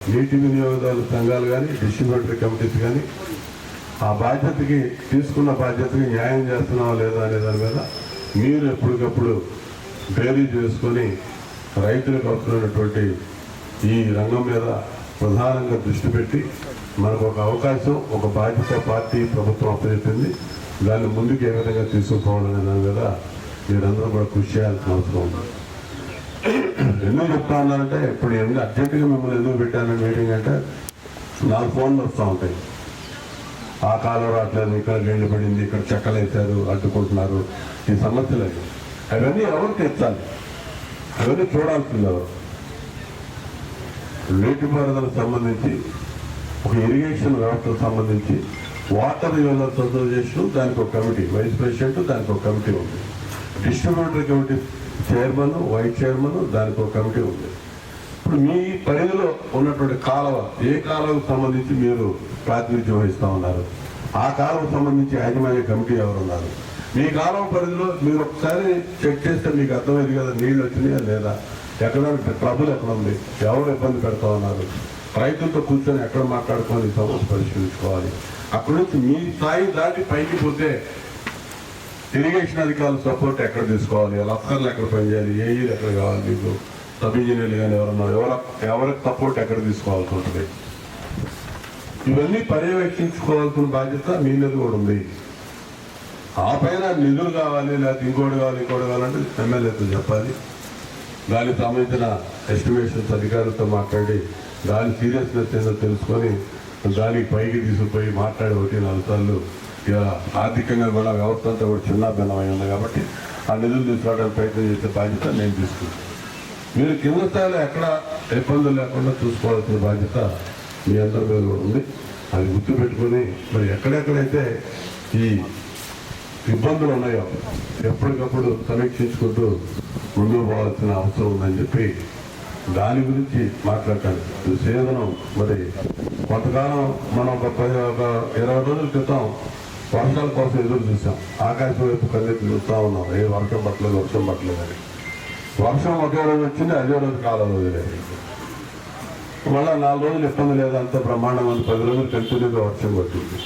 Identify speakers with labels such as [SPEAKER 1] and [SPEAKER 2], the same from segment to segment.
[SPEAKER 1] నీటి వినియోగదారుల సంఘాలు కానీ డిస్ట్రిబ్యూటరీ కమిటీస్ కానీ ఆ బాధ్యతకి తీసుకున్న బాధ్యతకి న్యాయం చేస్తున్నావా లేదా అనే దాని మీద మీరు ఎప్పటికప్పుడు బేరీ చేసుకొని రైతులకు అవసరమైనటువంటి ఈ రంగం మీద ప్రధానంగా దృష్టి పెట్టి మనకు ఒక అవకాశం ఒక బాధ్యత పార్టీ ప్రభుత్వం అప్పచెప్పింది. దాన్ని ముందుకు ఏ విధంగా తీసుకుపోవాలనే దాని మీద మీరందరూ కూడా కృషి చేయాల్సిన అవసరం ఉంది. ఎందుకు చెప్తా ఉన్నారంటే ఇప్పుడు ఎందుకు అర్జెంటుగా మిమ్మల్ని ఎందుకు పెట్టాను మీటింగ్ అంటే నాలుగు ఫోన్లు వస్తూ ఉంటాయి. ఆ కాలం రావట్లేదు ఇక్కడ నీళ్ళు పడింది ఇక్కడ చెక్కలు వేశారు అడ్డుకుంటున్నారు. ఈ సమస్యలు. అవి అవన్నీ ఎవరు తెచ్చాలి అవన్నీ చూడాల్సింది ఎవరు? నీటిపారుదలకు సంబంధించి ఒక ఇరిగేషన్ వ్యవస్థకు సంబంధించి వాటర్ రివెలర్ సొంతం చేస్తూ దానికి ఒక కమిటీ వైస్ ప్రెసిడెంట్ దానికి ఒక కమిటీ ఉంది. Distributary committee chairman vice chairman దానికి ఒక కమిటీ ఉంది. ఇప్పుడు మీ పరిధిలో ఉన్నటువంటి కాలువ ఏ కాలువకు సంబంధించి మీరు ప్రాతినిధ్యం వహిస్తూ ఉన్నారు? ఆ కాలువకు సంబంధించి యాజమాన్య కమిటీ ఎవరున్నారు? మీ కాలువ పరిధిలో మీరు ఒకసారి చెక్ చేస్తే మీకు అర్థమైంది కదా నీళ్ళు వచ్చినాయా లేదా? ఎక్కడ ట్రబుల్ ఎక్కడ ఉంది? ఎవరు ఇబ్బంది పెడతా ఉన్నారు? రైతులతో కూర్చొని ఎక్కడ మాట్లాడుకొని సమస్య పరిశీలించుకోవాలి అక్కడి నుంచి మీ స్థాయి దాటి పైకి పోతే ఇరిగేషన్ అధికారుల సపోర్ట్ ఎక్కడ తీసుకోవాలి? లక్కర్లు ఎక్కడ పనిచేయాలి? ఏఈలు ఎక్కడ కావాలి మీకు సబ్ ఇంజనీర్లు కానీ ఎవరన్నా ఎవరు ఎవరికి సపోర్ట్ ఎక్కడ తీసుకోవాల్సి ఉంటుంది? ఇవన్నీ పర్యవేక్షించుకోవాల్సిన బాధ్యత మీ మీద కూడా ఉంది. ఆ పైన నిధులు కావాలి లేకపోతే ఇంకోటి కావాలి ఇంకోటి కావాలంటే ఎమ్మెల్యేతో చెప్పాలి. దానికి సంబంధించిన ఎస్టిమేషన్స్ అధికారులతో మాట్లాడి దాని సీరియస్నెస్ ఏందో తెలుసుకొని దానికి పైకి తీసుకుపోయి మాట్లాడి ఒకటి నాలుగు సార్లు ఆర్థికంగా కూడా వ్యవస్థ అంతా కూడా చిన్న ఉంది కాబట్టి ఆ నిధులు తీసుకురావడానికి ప్రయత్నం చేసే బాధ్యత నేను తీసుకుంటాను. మీరు కింద స్థాయిలో ఎక్కడ ఇబ్బందులు లేకుండా చూసుకోవాల్సిన బాధ్యత మీ అందరి మీద కూడా ఉంది. అది గుర్తుపెట్టుకొని మరి ఎక్కడెక్కడైతే ఈ ఇబ్బందులు ఉన్నాయో ఎప్పటికప్పుడు సమీక్షించుకుంటూ ముందుకు పోవాల్సిన అవసరం ఉందని చెప్పి దాని గురించి మాట్లాడటానికి సేదనం మరి కొంతకాలం మనం ఒక ఒక ఇరవై రోజుల క్రితం వర్షాల కోసం ఎదురు చూసాం ఆకాశం వైపు కన్నెత్తి చూస్తూ ఉన్నాం. ఏ వర్షం పట్టలేదు వర్షం పట్టలేదు అని. వర్షం ఒకే రోజు వచ్చింది అదే రోజు కాలం వదిలేదు మళ్ళీ నాలుగు రోజులు ఇబ్బంది లేదు అంత బ్రహ్మాండంగా ఉంది. పది రోజులు కంటిన్యూగా వర్షం పట్టింది.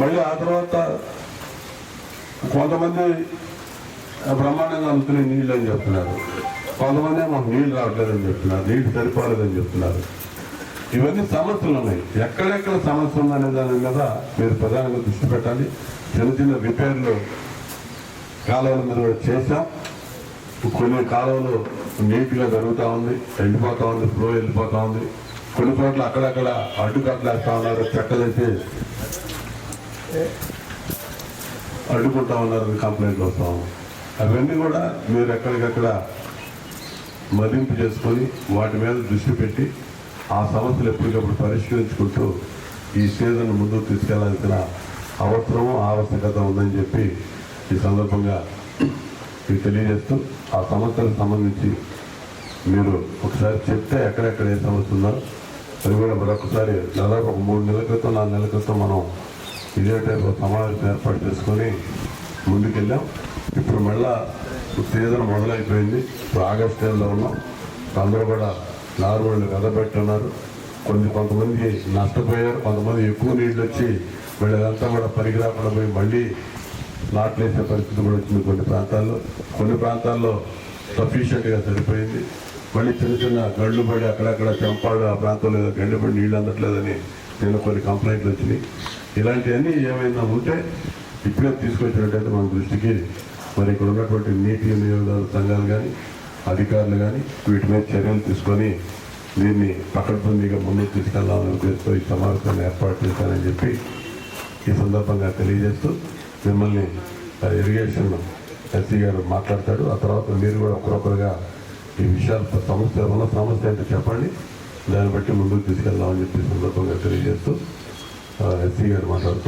[SPEAKER 1] మళ్ళీ ఆ తర్వాత కొంతమంది బ్రహ్మాండంగా అందుతున్నాయి నీళ్ళు అని చెప్తున్నారు. కొంతమంది మాకు నీళ్ళు రావట్లేదని చెప్తున్నారు నీళ్ళు సరిపోలేదని చెప్తున్నారు. ఇవన్నీ సమస్యలు ఉన్నాయి. ఎక్కడెక్కడ సమస్య ఉందనే దాని మీద మీరు ప్రధానంగా దృష్టి పెట్టాలి. చిన్న చిన్న రిపేర్లు కాలువల మీద కూడా చేశాం. కొన్ని కాలువలు నీట్గా జరుగుతూ ఉంది వెళ్ళిపోతూ ఉంది ఫ్లో వెళ్ళిపోతూ ఉంది. కొన్ని చోట్ల అక్కడక్కడ అడ్డుకట్లు ఉన్నారు చెక్కలేసి అడ్డుకుంటా ఉన్నారని కంప్లైంట్లు వస్తూ అవన్నీ కూడా మీరు ఎక్కడికక్కడ మదింపు చేసుకొని వాటి మీద దృష్టి పెట్టి ఆ సమస్యలు ఎప్పటికప్పుడు పరిష్కరించుకుంటూ ఈ సీజన్ ముందుకు తీసుకెళ్ళాల్సిన అవసరము ఆవశ్యకత ఉందని చెప్పి ఈ సందర్భంగా మీకు తెలియజేస్తూ ఆ సమస్యలకు సంబంధించి మీరు ఒకసారి చెప్తే ఎక్కడెక్కడ ఏ సమస్య ఉందో అది కూడా మరొకసారి దాదాపు ఒక మూడు నెలల క్రితం నాలుగు నెలల క్రితం మనం ఇదే టైప్ సమావేశం ఏర్పాటు చేసుకొని ముందుకెళ్ళాం. ఇప్పుడు మళ్ళా సీజన్ మొదలైపోయింది. ఇప్పుడు ఆగస్ట్ నెలలో ఉన్నాం. అందరూ కూడా నార్మల్ కథపెట్టున్నారు కొన్ని కొంతమంది నష్టపోయారు కొంతమంది ఎక్కువ నీళ్ళు వచ్చి మళ్ళీ కూడా పనికి రాకుండా పోయి మళ్ళీ నాట్లేసే పరిస్థితి కూడా వచ్చింది కొన్ని ప్రాంతాల్లో. కొన్ని ప్రాంతాల్లో సఫిషియెంట్గా సరిపోయింది. మళ్ళీ చిన్న చిన్న గళ్ళు పడి అక్కడక్కడ చెంపాడు ఆ ప్రాంతంలో ఏదో గండి పడి నీళ్ళు అందట్లేదని నేను కొన్ని కంప్లైంట్లు వచ్చినాయి. ఇలాంటివన్నీ ఏమైనా ఉంటే ఇప్పుడే తీసుకొచ్చినట్టయితే మన దృష్టికి మరి ఇక్కడ ఉన్నటువంటి నీటి వినియోగదారు సంఘాలు కానీ అధికారులు కానీ వీటి మీద చర్యలు తీసుకొని దీన్ని పకడ్బందీగా ముందుకు తీసుకెళ్ళాలని ఉద్దేశంతో ఈ సమావేశాన్ని ఏర్పాటు చేశానని చెప్పి ఈ సందర్భంగా తెలియజేస్తూ మిమ్మల్ని ఇరిగేషన్ ఎస్సీ గారు మాట్లాడతాడు. ఆ తర్వాత మీరు కూడా ఒకరొకరుగా ఈ విషయాలు సమస్య ఉన్న సమస్య అంటే చెప్పండి. దాన్ని బట్టి ముందుకు తీసుకెళ్దామని చెప్పి సందర్భంగా తెలియజేస్తూ ఎస్సీ గారు మాట్లాడుతూ